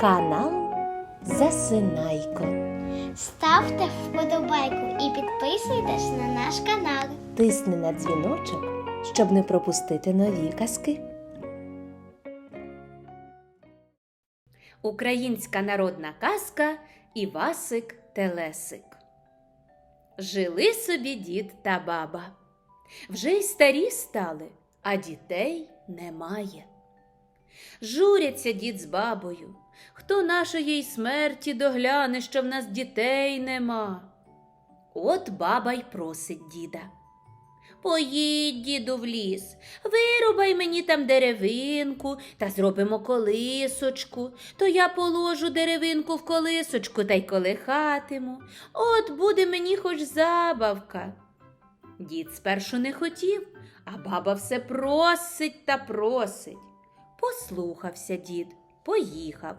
Канал Засинайко. Ставте вподобайку і підписуйтесь на наш канал. Тисни на дзвіночок, щоб не пропустити нові казки. Українська народна казка Івасик Телесик. Жили собі дід та баба. Вже й старі стали, а дітей немає. Журяться дід з бабою. Хто нашої смерті догляне, що в нас дітей нема. От баба й просить діда. Поїдь, діду, в ліс, вирубай мені там деревинку та зробимо колисочку, то я положу деревинку в колисочку та й колихатиму. От буде мені хоч забавка. Дід спершу не хотів, а баба все просить та просить. Послухався дід, поїхав.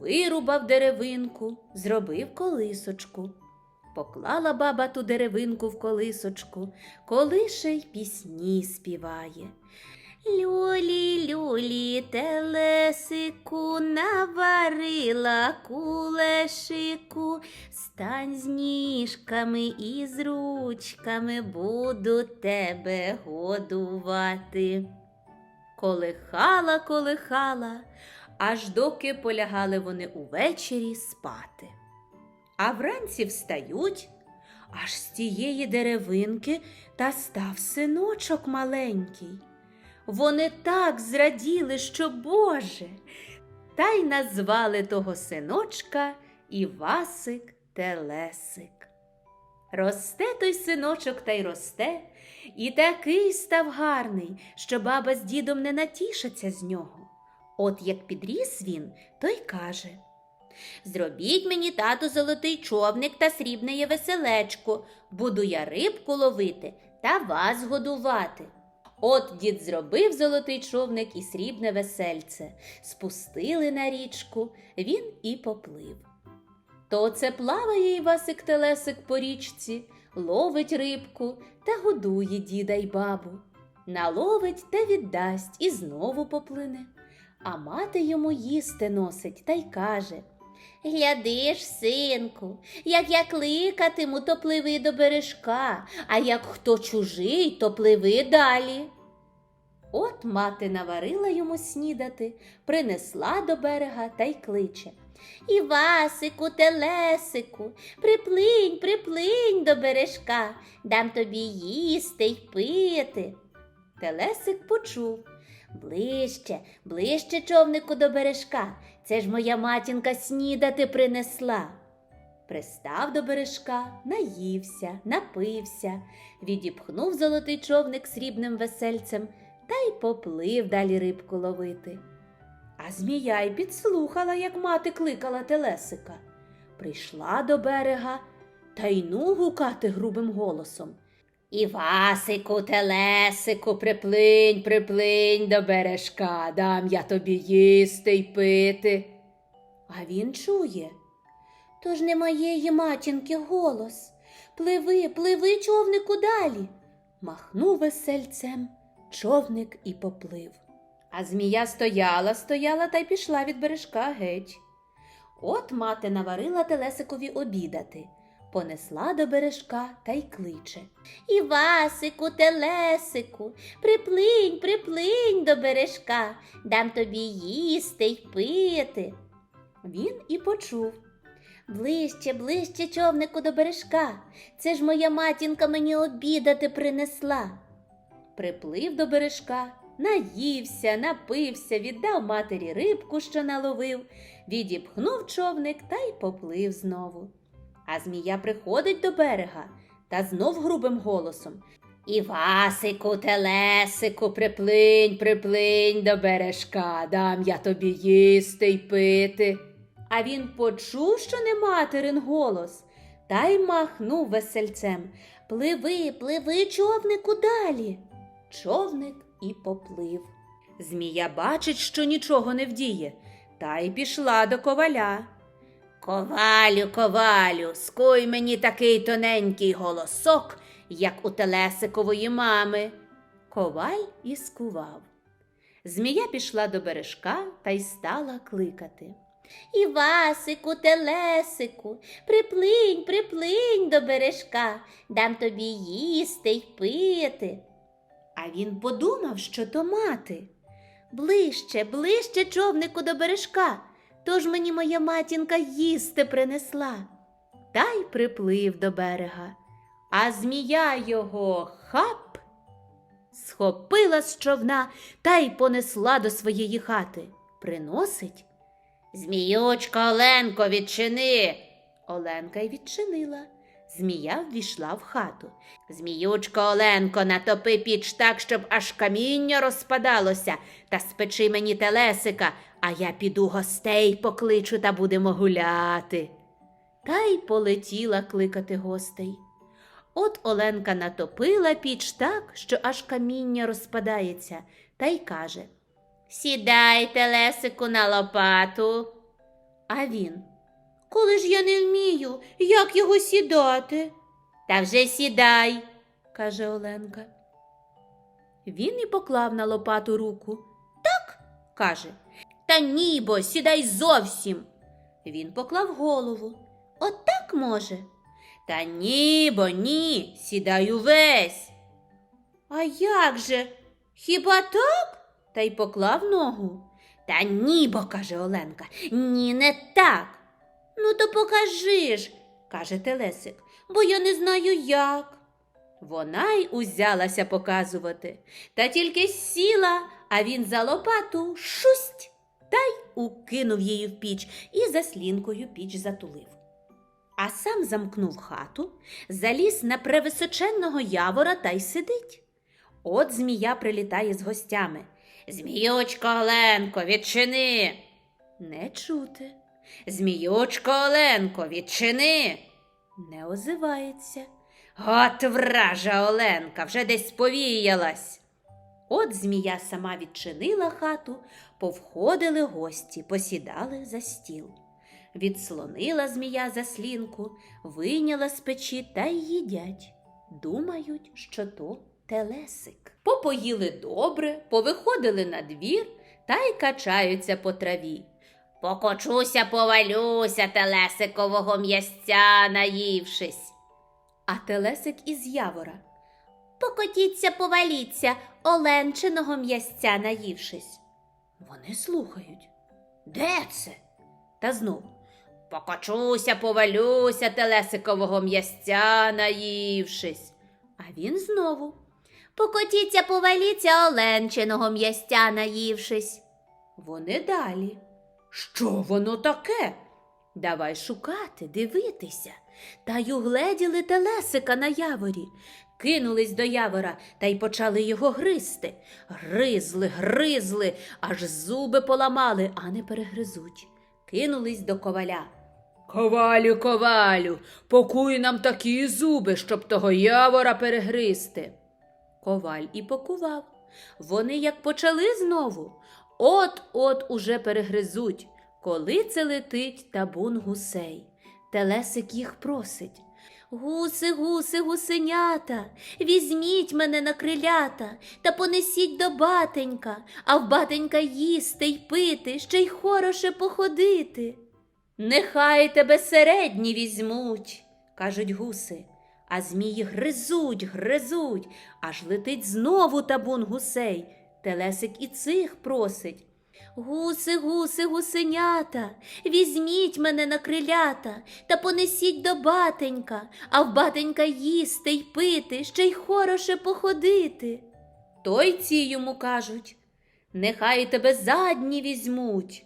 Вирубав деревинку, зробив колисочку. Поклала баба ту деревинку в колисочку, колише й пісні співає. Люлі, люлі, телесику, наварила кулешику, стань з ніжками і з ручками, буду тебе годувати. Колихала, колихала, аж доки полягали вони увечері спати. А вранці встають, аж з тієї деревинки та став синочок маленький. Вони так зраділи, що Боже, та й назвали того синочка Івасик Телесик. Росте той синочок та й росте, і такий став гарний, що баба з дідом не натішаться з нього. От як підріс він, то й каже Зробіть мені тату золотий човник та срібне веселечко, буду я рибку ловити та вас годувати. От дід зробив золотий човник і срібне весельце, спустили на річку, він і поплив. То це плаває Івасик Телесик по річці, ловить рибку та годує діда й бабу. Наловить та віддасть і знову поплине. А мати йому їсти носить та й каже Глядиш, синку, як я кликатиму, то пливи до бережка, а як хто чужий, то пливи далі. От мати наварила йому снідати, принесла до берега та й кличе. Івасику, телесику, приплинь, приплинь до бережка, дам тобі їсти й пити. Телесик почув. Ближче, ближче човнику до бережка. Це ж моя матінка снідати принесла. Пристав до бережка, наївся, напився, відіпхнув золотий човник срібним весельцем та й поплив далі рибку ловити. А змія й підслухала, як мати кликала телесика. Прийшла до берега та й ну гукати грубим голосом. Івасику, телесику, приплинь, приплинь до бережка, дам я тобі їсти й пити. А він чує. То ж не моєї матінки голос. Пливи, пливи, човнику далі. Махнув весельцем, човник і поплив. А змія стояла, стояла та й пішла від бережка геть. От мати наварила телесикові обідати, понесла до бережка та й кличе. Івасику, телесику, приплинь, приплинь до бережка, дам тобі їсти й пити. Він і почув. Ближче, ближче, човнику до бережка. Це ж моя матінка мені обідати принесла. Приплив до бережка, наївся, напився, віддав матері рибку, що наловив, відіпхнув човник та й поплив знову. А змія приходить до берега та знов грубим голосом. Івасику, телесику, приплинь, приплинь до бережка, дам я тобі їсти й пити. А він почув, що не материн голос, та й махнув весельцем. Пливи, пливи, човнику далі. Човник і поплив. Змія бачить, що нічого не вдіє, та й пішла до коваля. Ковалю, ковалю, скуй мені такий тоненький голосок, як у телесикової мами. Коваль і скував. Змія пішла до бережка та й стала кликати. Івасику, телесику, приплинь, приплинь до бережка, дам тобі їсти й пити. А він подумав, що то мати. Ближче, ближче човнику до бережка, тож мені моя матінка їсти принесла. Та й приплив до берега, а змія його хап схопила з човна та й понесла до своєї хати. Приносить. Зміючка Оленко, відчини. Оленка й відчинила. Змія ввійшла в хату. Зміючко Оленко, натопи піч так, щоб аж каміння розпадалося, та спечи мені телесика, а я піду гостей покличу та будемо гуляти. Та й полетіла кликати гостей. От Оленка натопила піч так, що аж каміння розпадається, та й каже Сідайте, Лесику, на лопату. А він Коли ж я не вмію, як його сідати? Та вже сідай, каже Оленка. Він і поклав на лопату руку. Так, каже. Та ні, бо сідай зовсім. Він поклав голову. Отак може. Та ні, бо ні, сідай увесь. А як же? Хіба так? Та й поклав ногу. Та ні, бо, каже Оленка, ні, не так. Ну, то покажи ж, каже Телесик, бо я не знаю як. Вона й узялася показувати, та тільки сіла, а він за лопату шусть та й укинув її в піч і заслінкою піч затулив. А сам замкнув хату, заліз на превисоченного явора та й сидить. От змія прилітає з гостями. Зміючко Оленко, відчини. Не чути. Зміючко Оленко, відчини. Не озивається. От вража Оленка, вже десь повіялась. От змія сама відчинила хату, повходили гості, посідали за стіл. Відслонила змія заслінку, вийняла з печі та й їдять. Думають, що то телесик. Попоїли добре, повиходили на двір та й качаються по траві. Покочуся, повалюся, телесикового м'ясця наївшись. А телесик із явора. Покотіться, поваліться, оленчиного м'ясця наївшись. Вони слухають. Де це? Та знов. Покочуся, повалюся, телесикового м'ясця наївшись. А він знову. Покотіться, поваліться, оленчиного м'ясця наївшись. Вони далі. Що воно таке? Давай шукати, дивитися. Та й угледіли телесика на яворі, кинулись до явора та й почали його гризти. Гризли, гризли, аж зуби поламали, а не перегризуть. Кинулись до коваля. Ковалю, ковалю, покуй нам такі зуби, щоб того явора перегризти. Коваль і покував. Вони як почали знову, от-от уже перегризуть, коли це летить табун гусей. Телесик їх просить. Гуси, гуси, гусенята, візьміть мене на крилята та понесіть до батенька, а в батенька їсти й пити, ще й хороше походити. Нехай тебе середні візьмуть, кажуть гуси, а змії гризуть, гризуть, аж летить знову табун гусей. Телесик і цих просить. Гуси, гуси, гусенята, візьміть мене на крилята та понесіть до батенька, а в батенька їсти й пити, ще й хороше походити. То й ці йому кажуть, нехай тебе задні візьмуть.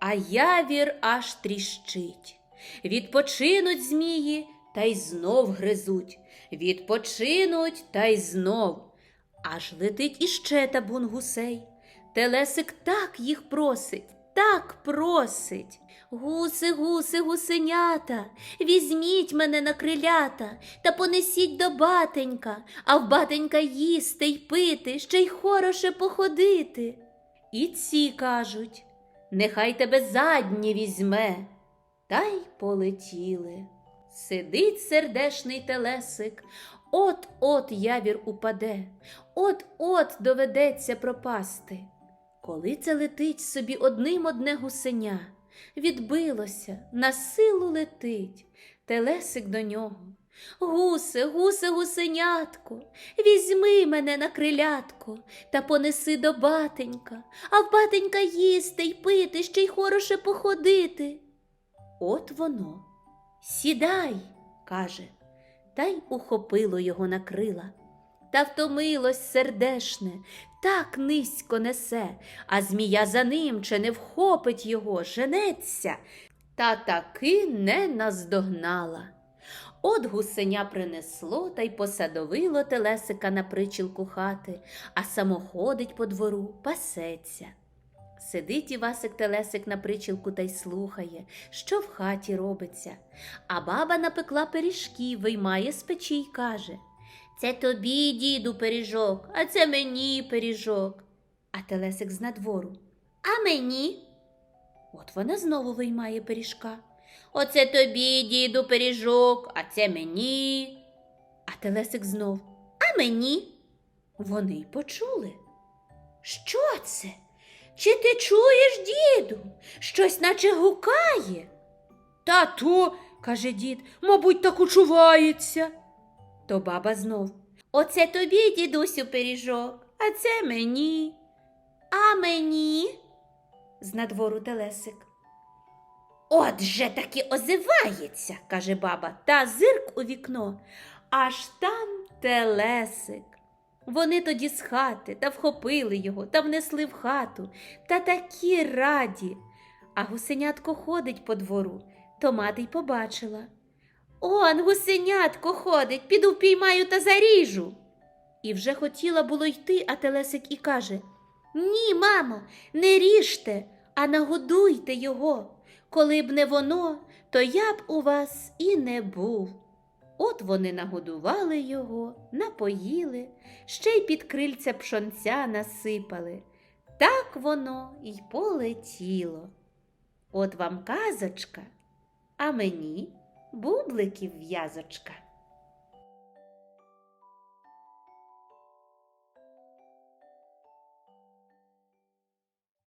А явір аж тріщить. Відпочинуть змії та й знов гризуть. Відпочинуть та й знов. Аж летить іще табун гусей. Телесик так їх просить, так просить. Гуси, гуси, гусенята, візьміть мене на крилята та понесіть до батенька, а в батенька їсти й пити, ще й хороше походити. І ці кажуть, нехай тебе задні візьме. Та й полетіли. Сидить сердешний телесик, от-от явір упаде, от-от доведеться пропасти. Коли це летить собі одним одне гусеня, відбилося, на силу летить. Телесик до нього. Гусе, гусе, гусенятко, візьми мене на крилятко та понеси до батенька, а в батенька їсти й пити, ще й хороше походити. От воно. Сідай, каже, та й ухопило його на крила. Та втомилось сердешне, так низько несе, а змія за ним чи не вхопить його, женеться, та таки не наздогнала. От гусеня принесло та й посадовило телесика на причілку хати, а само ходить по двору, пасеться. Сидить Івасик Телесик на причілку та й слухає, що в хаті робиться. А баба напекла пиріжків, виймає з печі й каже Це тобі, діду, пиріжок, а це мені пиріжок. А Телесик з надвору. А мені? От вона знову виймає пиріжка. Оце тобі, діду, пиріжок, а це мені. А Телесик знов. А мені? Вони й почули. Що це? Чи ти чуєш, діду? Щось наче гукає. Та то, каже дід, мабуть, так учувається. То баба знов. Оце тобі, дідусю, пиріжок, а це мені. А мені? з надвору Телесик. От же таки озивається, каже баба, та зирк у вікно, аж там телесик. Вони тоді з хати та вхопили його та внесли в хату, та такі раді. А гусенятко ходить по двору, то мати й побачила. Он гусенятко ходить, піду впіймаю та заріжу. І вже хотіла було йти, а телесик і каже Ні, мамо, не ріжте, а нагодуйте його. Коли б не воно, то я б у вас і не був. От вони нагодували його, напоїли, ще й під крильця пшонця насипали. Так воно й полетіло. От вам казочка, а мені бубликів в'язочка.